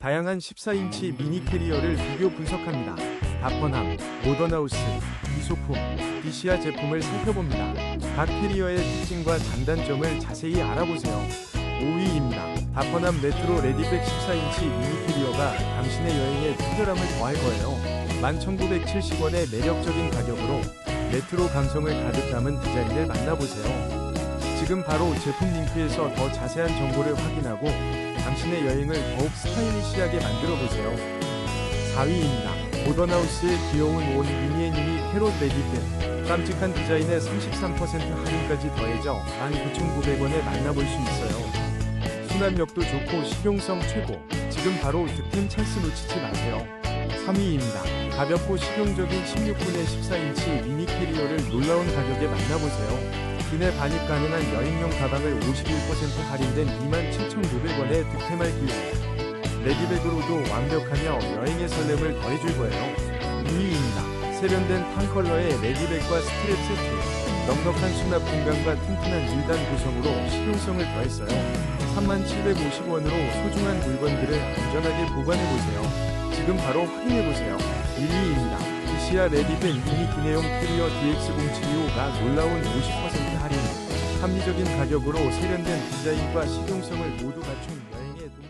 다양한 14인치 미니 캐리어를 비교 분석합니다. 다퍼남, 모던하우스, 이소품, 디시아 제품을 살펴봅니다. 각 캐리어의 특징과 장단점을 자세히 알아보세요. 5위입니다. 다퍼남 레트로 레디백 14인치 미니 캐리어가 당신의 여행에 특별함을 더할 거예요. 11,970원의 매력적인 가격으로 레트로 감성을 가득 담은 디자인을 만나보세요. 지금 바로 제품 링크에서 더 자세한 정보를 확인하고 당신의 여행을 더욱 스타일리시하게 만들어 보세요. 4위입니다. 모던하우스의 귀여운 온 미니애니미 캐롯 레디펜 깜찍한 디자인에 33% 할인까지 더해져 19,900원에 만나볼 수 있어요. 수납력도 좋고 실용성 최고. 지금 바로 득템 찬스 놓치지 마세요. 3위입니다. 가볍고 실용적인 16분의 14인치 미니 캐리어를 놀라운 가격에 만나보세요. 기내 반입 가능한 여행용 가방을 51% 할인된 27,900원에 득템할 기회. 레디백으로도 완벽하며 여행의 설렘을 더해줄 거예요. 2위입니다. 세련된 판 컬러의 레디백과 스트랩 세트. 넉넉한 수납 공간과 튼튼한 1단 구성으로 실용성을 더했어요. 3750원으로 소중한 물건들을 안전하게 보관해보세요. 지금 바로 확인해보세요. 1위입니다. 이시아 레디백 미니 기내용 캐리어 DX0725가 놀라운 50% 할인. 합리적인 가격으로 세련된 디자인과 실용성을 모두 갖춘 여행의 동...